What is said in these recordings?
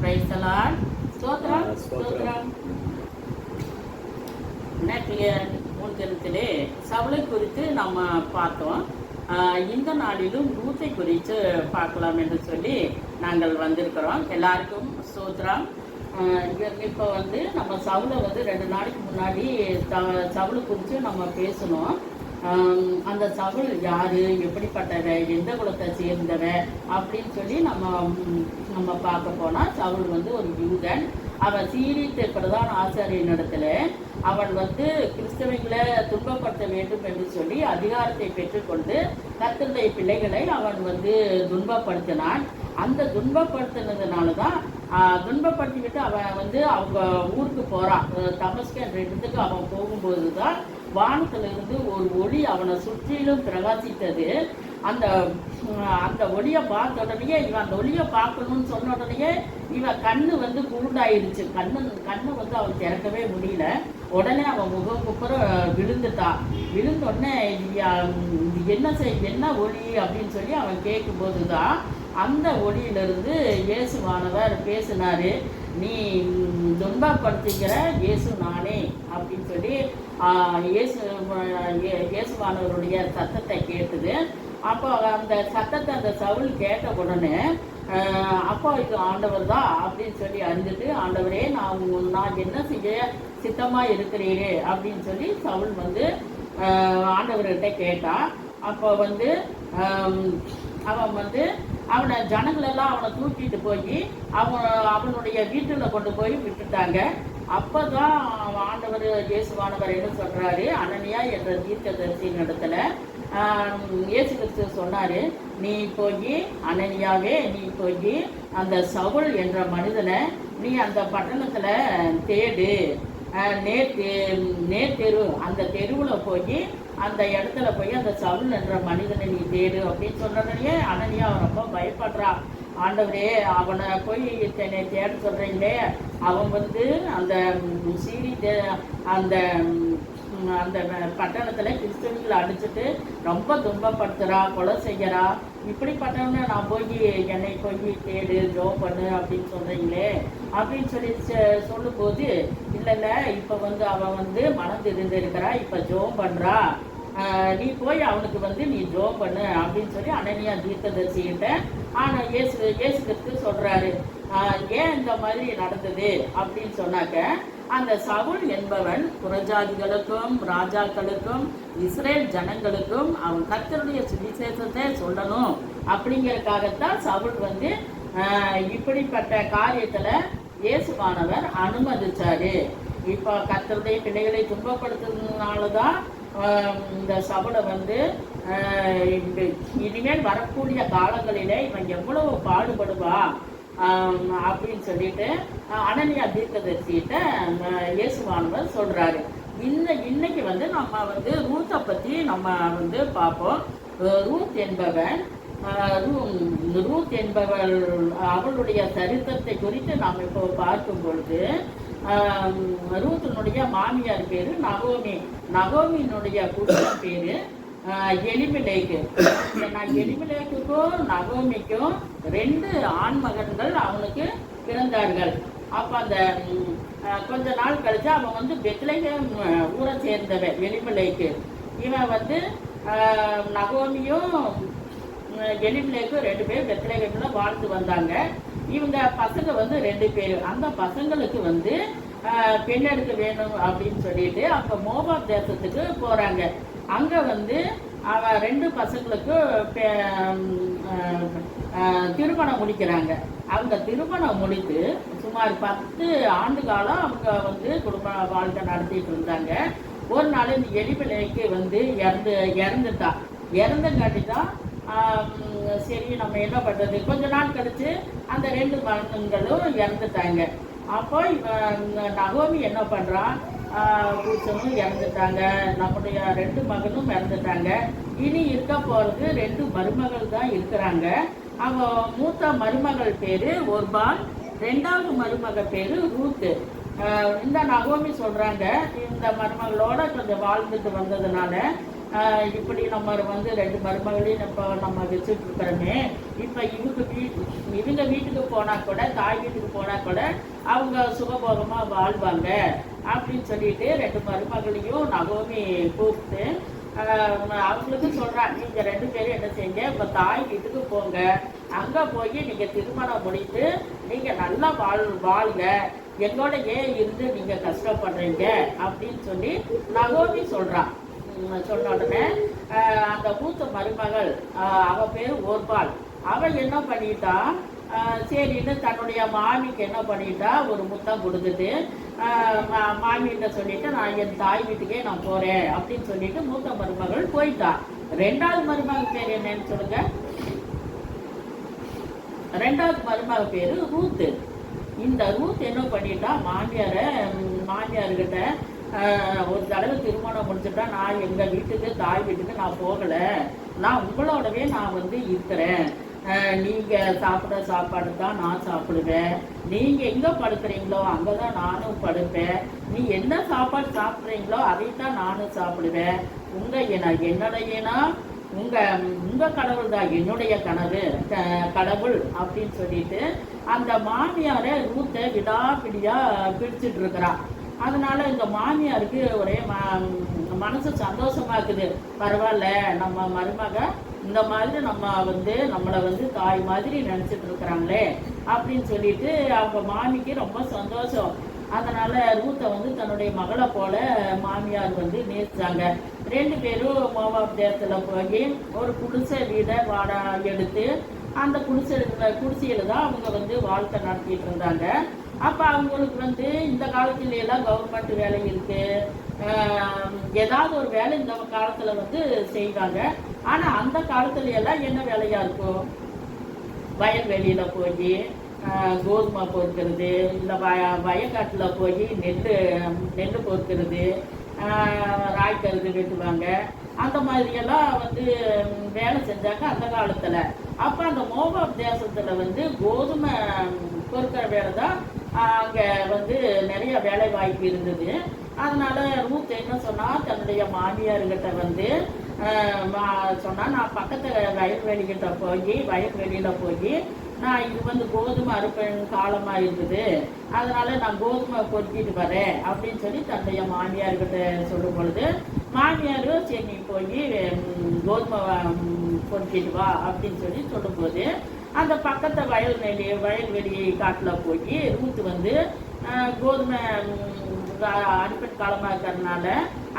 ஸ்தோத்திரம் ஆ, ஸ்தோத்திரம். ஸ்தோத்திரம் நேற்றைய முன்தினத்திலே சவலை குறித்து நம்ம பார்த்தோம். இந்த நாளிலும் ரூத்தை குறித்து பார்க்கலாம் என்று சொல்லி நாங்கள் வந்திருக்கிறோம். எல்லாருக்கும் ஸ்தோத்திரம். இப்போ வந்து நம்ம சவுளை வந்து ரெண்டு நாளைக்கு முன்னாடி சவுளை குறித்து நம்ம பேசணும் அந்த சகுல் யாரு எப்படிப்பட்டவ எந்த குலத்தை சேர்ந்தவ அப்படின்னு சொல்லி நம்ம நம்ம பார்க்க போனால் சகுல் வந்து ஒரு யூதன். அவன் சீரித்த பிரதான ஆசாரியனிடத்துல அவன் வந்து கிறிஸ்தவங்களை துன்பப்படுத்த வேண்டும் என்று சொல்லி அதிகாரத்தை பெற்றுக்கொண்டு கர்த்தருடைய பிள்ளைகளை அவன் வந்து துன்பப்படுத்தினான். அந்த துன்பப்படுத்தினதுனால தான் துன்பப்படுத்திக்கிட்டு அவன் வந்து அவங்க ஊருக்கு போகிறான் தமஸ்கன் ரெண்டுத்துக்கு இடத்துக்கு அவன் போகும்போது தான் வானத்திலிருந்து ஒரு ஒளி அவனை சுற்றிலும் பிரகாசித்தது. அந்த அந்த ஒளியை பார்த்த உடனேயே இவன் அந்த ஒளியை பார்க்கணும்னு சொன்ன உடனேயே இவன் கண்ணு வந்து குருடாயிருச்சு கண்ணு கண்ணு வந்து அவன் திறக்கவே முடியல. உடனே அவன் முகம் குப்புறம் விழுந்துட்டான். விழுந்த உடனே என்ன செய் என்ன ஒளி? அப்படின்னு சொல்லி அவன் கேட்கும்போது தான் அந்த ஒளியிலிருந்து இயேசுவானவர் பேசினார் நீ துன்பப்படுத்திக்கிற இயேசு நானே அப்படின்னு சொல்லி இயேசு இயேசுவானவருடைய சத்தத்தை கேட்டுது. அப்போ அந்த சத்தத்தை அந்த சவுல் கேட்ட உடனே அப்போ இது ஆண்டவர் தான் அப்படின்னு சொல்லி அறிஞ்சிட்டு ஆண்டவரே நான் நான் என்ன செய்ய சித்தமாக இருக்கிறீரே அப்படின்னு சொல்லி சவுல் வந்து ஆண்டவர்கிட்ட கேட்டான் அப்போ வந்து அவன் வந்து அவனை ஜனங்களெல்லாம் அவனை தூக்கிட்டு போய் அவன் அவனுடைய வீட்டில் கொண்டு போய் விட்டுட்டாங்க. அப்போ தான் ஆண்டவர் இயேசுவானவர் என்ன சொல்கிறாரு அனனியா என்ற தீர்க்கதரிசியின் இடத்துல இயேசு கிறிஸ்து சொன்னார் நீ போய் அனனியாவே நீ போய் அந்த சவுல் என்ற மனிதனை நீ அந்த பட்டணத்தில் தேடு. அஹ், நேர் தெரு அந்த தெருவில் போய் அந்த இடத்துல போய் அந்த சவுல் என்ற மனிதனை நீ தேடு அப்படின்னு சொன்னோடனே அனனியா ரொம்ப பயப்படுறான் ஆண்டவரே அவனை போய் என்னை தேட சொல்றீங்களே. அவன் வந்து அந்த சீரி தே- அந்த அந்த பட்டணத்தில் கிறிஸ்தவங்களை அடிச்சுட்டு ரொம்ப துன்பப்படுத்துகிறா கொலை செய்யறா. இப்படிப்பட்டவன நான் போய் என்னை போய் தேடு ஜோ பண்ணு அப்படின்னு சொல்கிறீங்களே அப்படின்னு சொல்லி சொல்லும்போது இல்லை இல்லை இப்போ வந்து அவன் வந்து மனம் தெரிந்திருக்கிறா இப்போ ஜோம் பண்ணுறா நீ போய் அவனுக்கு வந்து நீ ஜோம் பண்ணு அப்படின்னு சொல்லி அனனியா தீர்க்கதரிசிகிட்ட ஆனால் இயேசு இயேசுக்கு சொல்கிறாரு ஏன் இந்த மாதிரி நடந்தது? அப்படின்னு சொன்னாக்க அந்த சவுல் என்பவன் புறஜாதிகளுக்கும் ராஜாக்களுக்கும் இஸ்ரேல் ஜனங்களுக்கும் அவன் கத்தருடைய சுவிசேஷத்தை சொல்லணும். அப்படிங்கிறதுக்காகத்தான் சவுல் வந்து இப்படிப்பட்ட காரியத்தில் இயேசுவானவர் அனுமதிச்சாரு. இப்போ கத்தருடைய பிள்ளைகளை துன்பப்படுத்துறதுனால தான் இந்த சவுளை வந்து இனிமேல் வரக்கூடிய காலங்களிலே இவன் எவ்வளவு பாடுபடுவா அப்படின்னு சொல்லிட்டு அனன்யா அனனியா தீர்க்கதரிசிகிட்ட ஆஹ் இயேசுவானவர் சொல்றாரு. இந்த இன்னைக்கு வந்து நம்ம வந்து ரூத்தை பற்றி நம்ம வந்து பார்ப்போம். ரூத் என்பவன் ரூ- ரூத் என்பவள் அவளுடைய சரித்திரத்தை குறித்து நாம் இப்போ பார்க்கும் பொழுது ரூத்தினுடைய மாமியார் பேரு நகோமி. நகோமியினுடைய குடும்ப பேரு எலிமிலேக்கு. நான் எலிமிலேக்குக்கும் நகோமிக்கும் ரெண்டு ஆண் மகன்கள் அவனுக்கு பிறந்தார்கள். அப்ப அந்த கொஞ்ச நாள் கழிச்சு அவன் வந்து பெத்லகேம் ஊரை சேர்ந்தவன் எலிமிலேக்கு. இவன் வந்து நகோமியும் எலிமிலேக்கும் ரெண்டு பேரும் பெத்லகேம்ல வாழ்ந்து வந்தாங்க. இவங்க பசங்க வந்து ரெண்டு பேர். அந்த பசங்களுக்கு வந்து பெண் எடுக்க வேணும் அப்படின்னு சொல்லிட்டு அப்ப மோபாப் தேசத்துக்கு போகிறாங்க அங்கே வந்து அவன் ரெண்டு பசங்களுக்கு பெ- திருமணம் முடிக்கிறாங்க. அவங்க திருமணம் முடித்து சுமார் பத்து ஆண்டு காலம் அவங்க வந்து குடும்ப வாழ்க்கை நடத்திட்டு இருந்தாங்க. ஒரு நாள் இந்த எலிமலைக்கு வந்து இறந்து இறந்துட்டான் இறந்தங்காட்டி தான் சரி நம்ம என்ன பண்ணுறது கொஞ்ச நாள் கழித்து அந்த ரெண்டு மகன்களும் இறந்துட்டாங்க. அப்போ இவன் நகோமி என்ன பண்ணுறான் பூச்சனும் இறந்துட்டாங்க. நம்முடைய ரெண்டு மகனும் இறந்துட்டாங்க. இனி இருக்க போகிறது ரெண்டு மருமகள் தான் இருக்கிறாங்க. அவ மூத்த மருமகள் பேர் ஒர்பான். ரெண்டாவது மருமக பேர் ரூத்து இந்த நகோமி சொல்கிறாங்க இந்த மருமகளோட கொஞ்சம் வாழ்ந்துட்டு வந்ததுனால இப்படி நம்ம வந்து ரெண்டு மருமகளையும் இப்போ நம்ம வச்சுட்டு இருக்கிறோமே இப்போ இவங்க வீட்டு இவங்க வீட்டுக்கு போனால் கூட தாய் வீட்டுக்கு போனால் கூட அவங்க சுகபோகமாக வாழ்வாங்க அப்படின்னு சொல்லிட்டு ரெண்டு மருமகளையும் நகோமி கூப்பிட்டு அவங்களுக்கு சொல்றா நீங்கள் ரெண்டு பேரும் என்ன செய்யுங்க உங்கள் தாய் வீட்டுக்கு போங்க. அங்கே போய் நீங்கள் திருமணம் முடித்து நீங்கள் நல்லா வாழ் வாழ்க. எங்களோட ஏன் இருந்து நீங்கள் கஷ்டப்படுறீங்க. அப்படின்னு சொல்லி நகோமி சொல்கிறான் சொன்ன உடனே அந்த மூத்த மருமகள் அவ பேர் ஓர்பால் அவ என்ன பண்ணிட்டா சரின்னு தன்னுடைய மாமிக்கு என்ன பண்ணிட்டா ஒரு முத்தம் கொடுத்துட்டு ஆஹ் மாமிகிட்ட சொல்லிட்டு நான் என் தாய் வீட்டுக்கே நான் போறேன் அப்படின்னு சொல்லிட்டு மூத்த மருமகள் போயிட்டான் ரெண்டாவது மருமகள் பேர் என்னன்னு சொல்லுங்க. ரெண்டாவது மருமக பேரு ரூத்து. இந்த ரூத் என்ன பண்ணிட்டா மாமியார மாமியார்கிட்ட ஒரு தடவை திருமணம் முடிச்சுட்டா நான் எங்கள் வீட்டுக்கு தாய் வீட்டுக்கு நான் போகலை. நான் உங்களோடவே நான் வந்து இருக்கிறேன். நீங்கள் சாப்பிட்ற சாப்பாடு தான் நான் சாப்பிடுவேன். நீங்கள் எங்கே படுக்கிறீங்களோ அங்கே தான் நானும் படுப்பேன். நீ என்ன சாப்பாடு சாப்பிட்றீங்களோ அதைத்தான் நானும் சாப்பிடுவேன். உங்கள் என என்னுடையனா? உங்கள் உங்கள் கடவுள் தான் என்னுடைய கனவு கடவுள் அப்படின்னு சொல்லிட்டு அந்த மாமியாரை ரூத்தை விடாப்பிடியா பிடிச்சிட்டு இருக்கிறான் அதனால இந்த மாமியாருக்கு ஒரே மனசு சந்தோஷமா இருக்குது பரவாயில்ல நம்ம மருமக இந்த மாதிரி நம்ம வந்து நம்மளை வந்து தாய் மாதிரி நினைச்சிட்டு இருக்கிறாங்களே அப்படின்னு சொல்லிட்டு அவங்க மாமிக்கு ரொம்ப சந்தோஷம். அதனால ரூத்தை வந்து தன்னுடைய மகளை போல மாமியார் வந்து நேசிச்சாங்க. ரெண்டு பேரும் மோவாப் தேசத்துல போய் ஒரு குடிசை வீடை வாடா எடுத்து அந்த குடிசை குடிசையில தான் அவங்க வந்து வாழ்க்கை நடத்திட்டு இருந்தாங்க அப்போ அவங்களுக்கு வந்து இந்த காலத்துல எல்லாம் கவர்மெண்ட் வேலை இருக்கு. ஏதாவது ஒரு வேலை இந்த காலத்துல வந்து செய்வாங்க. ஆனா அந்த காலத்துல எல்லாம் என்ன வேலையா இருக்கும்? வயல்வெளியில் போய் கோதுமை பொறுக்கிறது இல்லை வய வயக்காட்டில் போய் நெல் நெல் பொறுக்கிறது ஆஹ் ராய்க்கருது வெட்டுவாங்க. அந்த மாதிரியெல்லாம் வந்து வேலை செஞ்சாங்க அந்த காலத்தில். அப்போ அந்த மோபாப் தேசத்தில் வந்து கோதுமை பொறுக்கிற வேலை தான் அங்கே வந்து நிறைய வேலை வாய்ப்பு இருந்தது. அதனால ரூத் என்ன சொன்னா தன்னுடைய மாமியார்கிட்ட வந்து மா- சொன்னா நான் பக்கத்தில் வயல்வெளிகிட்ட போய் வயல்வெளியில போய் நான் இது வந்து கோதுமை அறுப்பேன் காலமா இருந்தது. அதனால நான் கோதுமை பொறுக்கிட்டு வரேன் அப்படின்னு சொல்லி தன்னுடைய மாமியார்கிட்ட சொல்லும் பொழுது மாமியாரும் சரி நீ போய் கோதுமை பொறுக்கிட்டு வா அப்படின்னு சொல்லி சொல்லும்போது அந்த பக்கத்து வயல்வெளி வயல்வெளி காட்டுல போய் ரூத் வந்து கோதுமை அடிப்பட் காலமாக இருக்கிறதுனால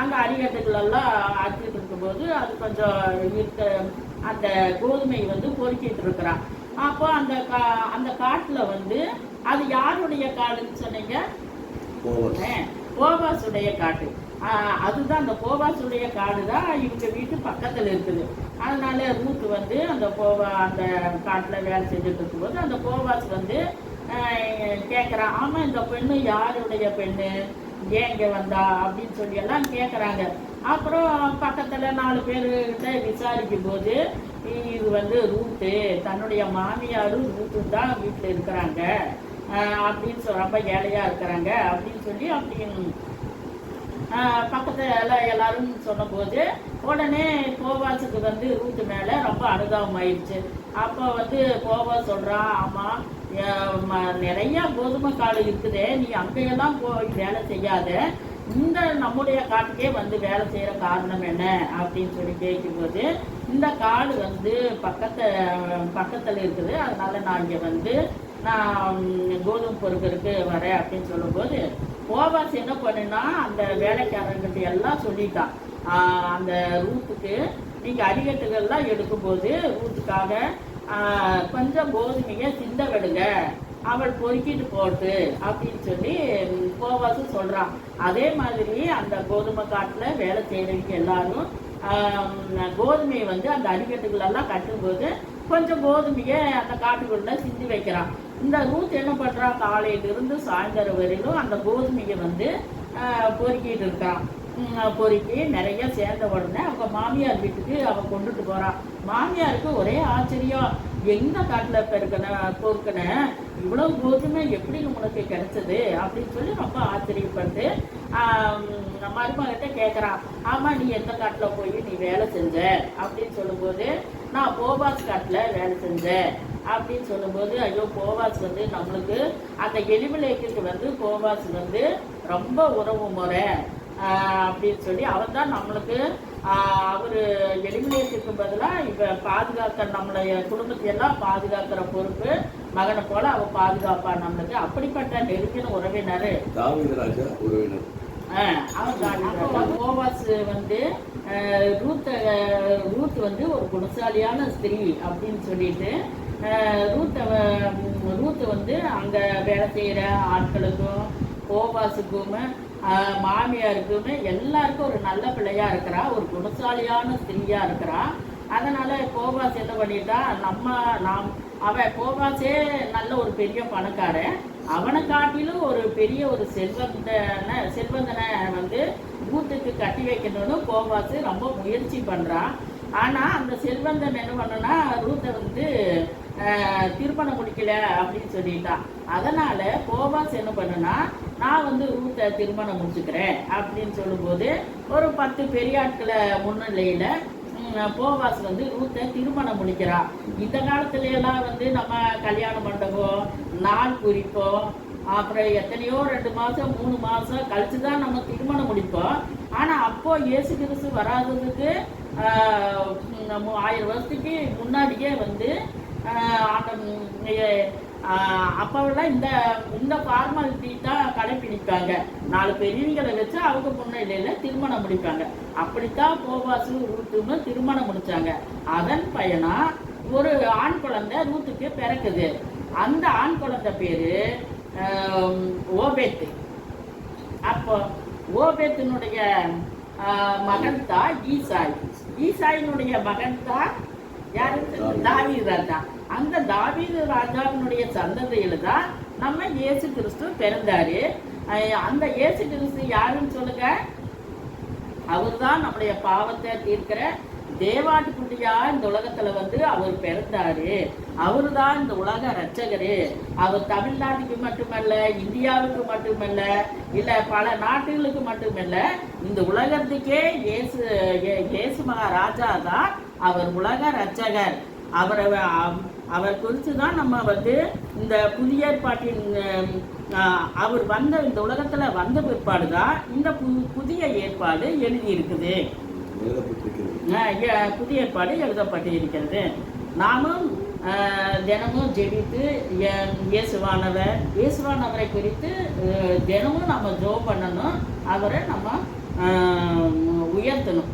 அங்கே அடிக்கட்டுகள் எல்லாம் அடிச்சுட்டு இருக்கும்போது அது கொஞ்சம் இருக்க அந்த கோதுமை வந்து பொறுக்கிட்டு இருக்கிறான் அப்போ அந்த கா அந்த காட்டில் வந்து அது யாருடைய காடுன்னு சொன்னீங்க? போவாசுடைய காட்டு. அதுதான் அந்த கோபாசுடைய காடு தான் இவங்க வீட்டு பக்கத்தில் இருக்குது. அதனால ரூத் வந்து அந்த கோவா அந்த காட்டில் வேலை செஞ்சுட்டு இருக்கும்போது அந்த கோபாஸ் வந்து கேட்குறான் ஆமாம் இந்த பெண்ணு யாருடைய பெண்ணு? ஏன் இங்கே வந்தா? அப்படின்னு சொல்லி எல்லாம் கேட்குறாங்க அப்புறம் பக்கத்தில் நாலு பேர்கிட்ட விசாரிக்கும் போது இது வந்து ரூத்து தன்னுடைய மாமியாரும் ரூத்து தான் வீட்டில் இருக்கிறாங்க. அப்படின்னு சொல் ரொம்ப இருக்கிறாங்க. அப்படின்னு சொல்லி அப்படின்னு பக்கத்தில் எல்லாம் எல்லாரும் சொன்னபோது உடனே கோவாஸுக்கு வந்து ரூத்து மேலே ரொம்ப அனுதாபம் ஆயிடுச்சு அப்போ வந்து கோவா சொல்கிறான் ஆமாம் நிறையா கோதுமை காடு இருக்குது நீ அங்கேயெல்லாம் போய் வேலை செய்யாத. இந்த நம்முடைய காட்டுக்கே வந்து வேலை செய்கிற காரணம் என்ன? அப்படின்னு சொல்லி கேட்கும்போது இந்த காடு வந்து பக்கத்து பக்கத்தில் இருக்குது. அதனால் நான் இங்கே வந்து நான் கோதுமை பொறுக்கிறதுக்கு வரேன். அப்படின்னு சொல்லும்போது போவாஸ் என்ன பண்ணுனா அந்த வேலைக்காரங்கிட்ட எல்லாம் சொல்லிட்டான். அந்த ரூட்டுக்கு நீங்கள் அடிக்கட்டுகள்லாம் எடுக்கும்போது ரூட்டுக்காக கொஞ்சம் கோதுமையை சிந்த விடுங்க. அவள் பொறுக்கிட்டு போட்டு அப்படின்னு சொல்லி ம், சொல்கிறான் அதே மாதிரி அந்த கோதுமை காட்டில் வேலை செய்கிறவங்க எல்லாரும் கோதுமையை வந்து அந்த அடிக்கட்டுகளெல்லாம் கட்டும்போது கொஞ்சம் கோதுமையை அந்த காட்டுக்குள்ளே சிந்தி வைக்கிறான். இந்த ரூத் என்ன பண்ணுறா காலையிலிருந்து சாயந்தரம் வரையிலும் அந்த கோதுமையை வந்து ஆஹ் பொறுக்கிட்டு இருக்கான் பொறுக்கி நிறைய சேர்ந்த உடனே அவங்க மாமியார் வீட்டுக்கு அவன் கொண்டுட்டு போறான் மாமியாருக்கு ஒரே ஆச்சரியம். எந்த காட்டில் பெருக்கின பொறுக்கின? இவ்வளவு கோதுமை எப்படி உனக்கு கிடைச்சது? அப்படின்னு சொல்லி ரொம்ப ஆச்சரியப்பட்டு மருமகிட்ட கேட்குறான் ஆமா நீ எந்த காட்டில் போய் நீ வேலை செஞ்ச? அப்படின்னு சொல்லும்போது நான் போபாஸ் காட்டில் வேலை செஞ்சேன். அப்படின்னு சொல்லும்போது ஐயோ போவாஸ் வந்து நம்மளுக்கு அந்த எலிமலேக்குக்கு வந்து போவாஸ் வந்து ரொம்ப உறவு முறை ஆஹ் அப்படின்னு சொல்லி அவர் தான் நம்மளுக்கு அவர் எலிமினேஷனுக்கு பதிலாக இப்போ பாதுகாக்க நம்மளுடைய குடும்பத்தை எல்லாம் பாதுகாக்கிற பொறுப்பு மகனை போல அவ பாதுகாப்பா நம்மளுக்கு. அப்படிப்பட்ட நெருங்கின உறவினர். தாவீது ராஜா உறவினர் போவாஸ் வந்து ஆஹ் ரூத் ஆஹ் ரூத் வந்து ஒரு குணசாலியான ஸ்திரீ அப்படின்னு சொல்லிட்டு ரூத்தை ரூத்து வந்து அங்கே வேலை செய்கிற ஆட்களுக்கும் போவாஸுக்கும் மாமியாருக்குமே எல்லாருக்கும் ஒரு நல்ல பிள்ளையாக இருக்கிறா ஒரு குணசாலியான ஸ்திரீயாக இருக்கிறா. அதனால் கோபாஸ் என்ன பண்ணிட்டா நம்ம நாம் அவன் கோபாஸே நல்ல ஒரு பெரிய பணக்காரன். அவனை காட்டிலும் ஒரு பெரிய ஒரு செல்வந்தனை செல்வந்தனை வந்து பூத்துக்கு கட்டி வைக்கணும்னு போவாஸ் ரொம்ப முயற்சி பண்ணுறான் ஆனால் அந்த செல்வந்தன் என்ன பண்ணுன்னா ரூத்தை வந்து திருப்பணம் திருமணம் முடிக்கல அப்படின்னு சொல்லிட்டான். அதனால் போவாஸ் என்ன பண்ணுனா நான் வந்து ரூத்தை திருமணம் முடிச்சுக்கிறேன் அப்படின்னு சொல்லும்போது ஒரு பத்து பெரியாட்களை முன்னிலையில் போவாஸ் வந்து ரூத்தை திருமணம் முடிக்கிறா இந்த காலத்துல எல்லாம் வந்து நம்ம கல்யாண மண்டபம் நாள் குறிப்போம் அப்புறம் எத்தனையோ ரெண்டு மாதம் மூணு மாதம் கழிச்சு தான் நம்ம திருமணம் முடிப்போம். ஆனால் அப்போ இயேசு கிறிஸ்து வராததுக்கு நம்ம ஆயிரம் வருஷத்துக்கு முன்னாடியே வந்து அந்த அப்போவெல்லாம் இந்த இந்த ஃபார்மாலிட்டி தான் கடைப்பிடிப்பாங்க. நாலு பெரியவங்களை வச்சு அவங்க முன்னிலையில் திருமணம் முடிப்பாங்க. அப்படித்தான் போவாசு ரூத்துன்னு திருமணம் முடித்தாங்க அதன் பயனாக ஒரு ஆண் குழந்தை ரூத்துக்கு பிறக்குது. அந்த ஆண் குழந்தை பேர் ஓபேத்து. அப்போ ஓபேத்தினுடைய மகன் தான் ஈசாய். ஈசாயினுடைய மகன் தான் யாரு? தாவீது ராஜா. அந்த தாவீது ராஜாவினுடைய சந்ததியில தான் நம்ம இயேசு கிறிஸ்து பிறந்தாரு. ஆஹ், அந்த இயேசு கிறிஸ்து யாருன்னு சொல்லுங்க? அவர்தான் நம்முடைய பாவத்தை தீர்க்கிற தேவாட்டுக்குட்டியா இந்த உலகத்துல வந்து அவர் பிறந்தாரு. அவரு தான் இந்த உலக ரட்சகரு அவர் தமிழ்நாட்டுக்கு மட்டுமல்ல இந்தியாவுக்கு மட்டுமல்ல இல்ல பல நாட்டுகளுக்கு மட்டுமல்ல இந்த உலகத்துக்கே இயேசு இயேசு மகாராஜா தான் அவர் உலக ரட்சகர் அவரை அவர் குறித்து தான் நம்ம வந்து இந்த புதிய ஏற்பாட்டின் அவர் வந்த இந்த உலகத்துல வந்த பிற்பாடு தான் இந்த பு- புதிய ஏற்பாடு எழுதி ஆஹ், புதிய ஏற்பாடு எழுதப்பட்டிருக்கிறது. நாமும் ஆஹ், தினமும் ஜெபித்து இயேசுவானவர் இயேசுவானவரை குறித்து தினமும் நம்ம ஜோ பண்ணணும். அவரை நம்ம உயர்த்தணும்.